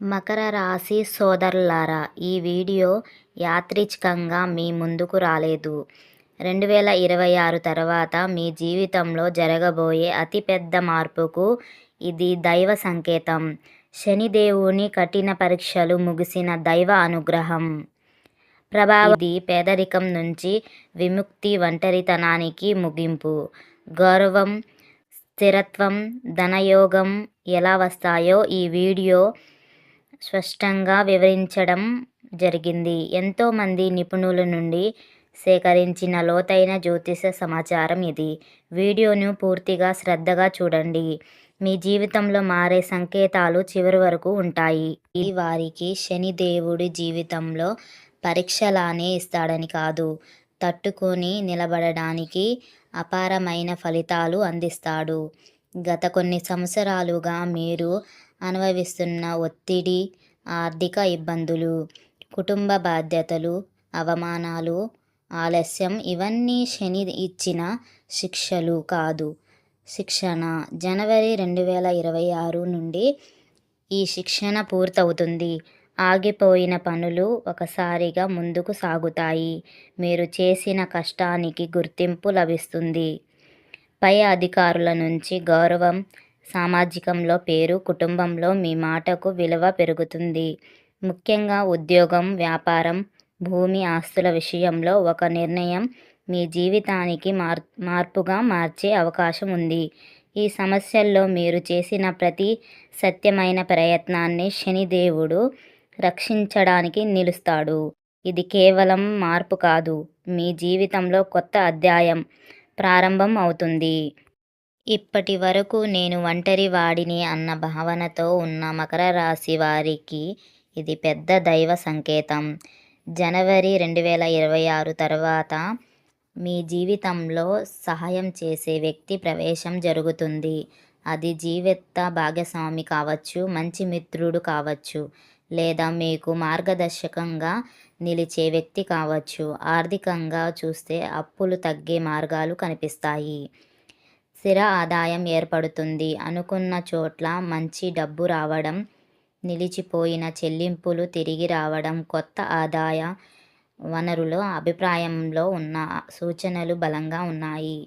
మకర రాశి సోదరులారా ఈ వీడియో యాదృచ్ఛికంగా మీ ముందుకు రాలేదు. రెండు వేల ఇరవై ఆరు తర్వాత మీ జీవితంలో జరగబోయే అతిపెద్ద మార్పుకు ఇది దైవ సంకేతం. శనిదేవుని కఠిన పరీక్షలు ముగిసిన దైవ అనుగ్రహం. ప్రభావం ఇది పేదరికం నుంచి విముక్తి ఒంటరితనానికి ముగింపు. గౌరవం స్థిరత్వం ధనయోగం ఎలా వస్తాయో ఈ వీడియో స్పష్టంగా వివరించడం జరిగింది. ఎంతోమంది నిపుణుల నుండి సేకరించిన లోతైన జ్యోతిష సమాచారం ఇది. వీడియోను పూర్తిగా శ్రద్ధగా చూడండి. మీ జీవితంలో మారే సంకేతాలు చివరి వరకు ఉంటాయి. ఈ వారికి శని దేవుడి జీవితంలో పరీక్షలానే ఇస్తాడని కాదు. తట్టుకొని నిలబడడానికి అపారమైన ఫలితాలు అందిస్తాడు. గత కొన్ని సంవత్సరాలుగా మీరు అనుభవిస్తున్న ఒత్తిడి ఆర్థిక ఇబ్బందులు కుటుంబ బాధ్యతలు అవమానాలు ఆలస్యం ఇవన్నీ శని ఇచ్చిన శిక్షలు కాదు. శిక్షణ జనవరి రెండు వేల ఇరవై ఆరు నుండి ఈ శిక్షణ పూర్తవుతుంది. ఆగిపోయిన పనులు ఒకసారిగా ముందుకు సాగుతాయి. మీరు చేసిన కష్టానికి గుర్తింపు లభిస్తుంది. పై అధికారుల నుంచి గౌరవం సామాజికంలో పేరు కుటుంబంలో మీ మాటకు విలువ పెరుగుతుంది. ముఖ్యంగా ఉద్యోగం వ్యాపారం భూమి ఆస్తుల విషయంలో ఒక నిర్ణయం మీ జీవితానికి మార్ మార్పుగా మార్చే అవకాశం ఉంది. ఈ సమస్యల్లో మీరు చేసిన ప్రతి సత్యమైన ప్రయత్నాన్ని శనిదేవుడు రక్షించడానికి నిలుస్తాడు. ఇది కేవలం మార్పు కాదు మీ జీవితంలో కొత్త అధ్యాయం ప్రారంభం అవుతుంది. ఇప్పటి వరకు నేను ఒంటరి వాడిని అన్న భావనతో ఉన్న మకర రాశి వారికి ఇది పెద్ద దైవ సంకేతం. జనవరి రెండు వేల ఇరవై ఆరు తర్వాత మీ జీవితంలో సహాయం చేసే వ్యక్తి ప్రవేశం జరుగుతుంది. అది జీవిత భాగస్వామి కావచ్చు మంచి మిత్రుడు కావచ్చు లేదా మీకు మార్గదర్శకంగా నిలిచే వ్యక్తి కావచ్చు. ఆర్థికంగా చూస్తే అప్పులు తగ్గే మార్గాలు కనిపిస్తాయి. స్థిర ఆదాయం ఏర్పడుతుంది. అనుకున్న చోట్ల మంచి డబ్బు రావడం నిలిచిపోయిన చెల్లింపులు తిరిగి రావడం కొత్త ఆదాయ వనరుల అభిప్రాయంలో ఉన్న సూచనలు బలంగా ఉన్నాయి.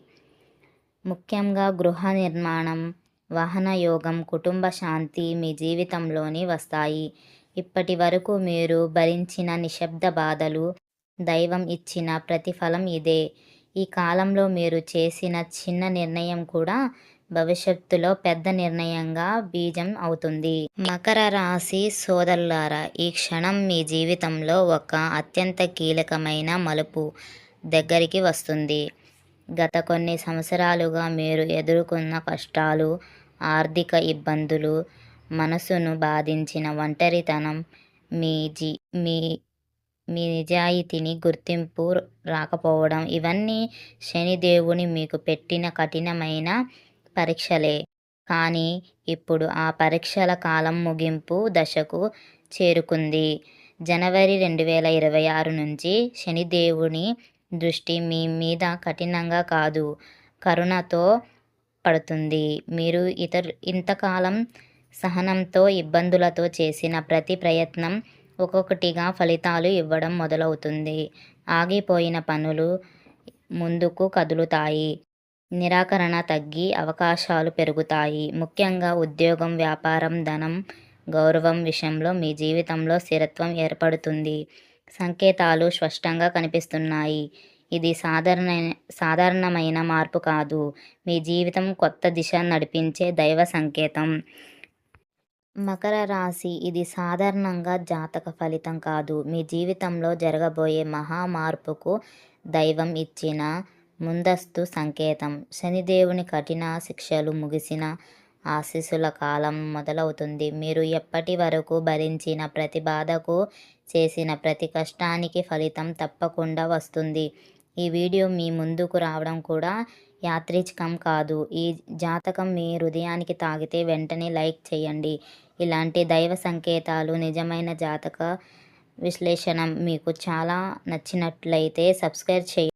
ముఖ్యంగా గృహ నిర్మాణం వాహన యోగం కుటుంబ శాంతి మీ జీవితంలోని వస్తాయి. ఇప్పటి వరకు మీరు భరించిన నిశ్శబ్ద బాధలు దైవం ఇచ్చిన ప్రతిఫలం ఇదే. ఈ కాలంలో మీరు చేసిన చిన్న నిర్ణయం కూడా భవిష్యత్తులో పెద్ద నిర్ణయంగా బీజం అవుతుంది. మకర రాశి సోదరులారా ఈ క్షణం మీ జీవితంలో ఒక అత్యంత కీలకమైన మలుపు దగ్గరికి వస్తుంది. గత కొన్ని సంవత్సరాలుగా మీరు ఎదుర్కొన్న కష్టాలు ఆర్థిక ఇబ్బందులు మనసును బాధించిన ఒంటరితనం మీ జీ మీ మీ నిజాయితీని గుర్తింపు రాకపోవడం ఇవన్నీ శనిదేవుని మీకు పెట్టిన కఠినమైన పరీక్షలే. కానీ ఇప్పుడు ఆ పరీక్షల కాలం ముగింపు దశకు చేరుకుంది. జనవరి రెండు వేల ఇరవై ఆరు నుంచి శనిదేవుని దృష్టి మీ మీద కఠినంగా కాదు కరుణతో పడుతుంది. మీరు ఇతర ఇంతకాలం సహనంతో ఇబ్బందులతో చేసిన ప్రతి ప్రయత్నం ఒక్కొక్కటిగా ఫలితాలు ఇవ్వడం మొదలవుతుంది. ఆగిపోయిన పనులు ముందుకు కదులుతాయి. నిరాకరణ తగ్గి అవకాశాలు పెరుగుతాయి. ముఖ్యంగా ఉద్యోగం వ్యాపారం ధనం గౌరవం విషయంలో మీ జీవితంలో స్థిరత్వం ఏర్పడుతుంది. సంకేతాలు స్పష్టంగా కనిపిస్తున్నాయి. ఇది సాధారణ సాధారణమైన మార్పు కాదు. మీ జీవితం కొత్త దిశ నడిపించే దైవ సంకేతం. మకర రాశి ఇది సాధారణంగా జాతక ఫలితం కాదు. మీ జీవితంలో జరగబోయే మహా మార్పుకు దైవం ఇచ్చిన ముందస్తు సంకేతం. శనిదేవుని కఠిన శిక్షలు ముగిసిన ఆశీస్సుల కాలం మొదలవుతుంది. మీరు ఎప్పటి వరకు భరించిన ప్రతి బాధకు చేసిన ప్రతి కష్టానికి ఫలితం తప్పకుండా వస్తుంది. ఈ వీడియో మీ ముందుకు రావడం కూడా యాత్రికం కాదు. ఈ జాతకం మీ హృదయానికి తాగితే వెంటనే లైక్ చేయండి. ఇలాంటి దైవ సంకేతాలు నిజమైన జాతక విశ్లేషణ మీకు చాలా నచ్చినట్లయితే సబ్స్క్రైబ్ చేయండి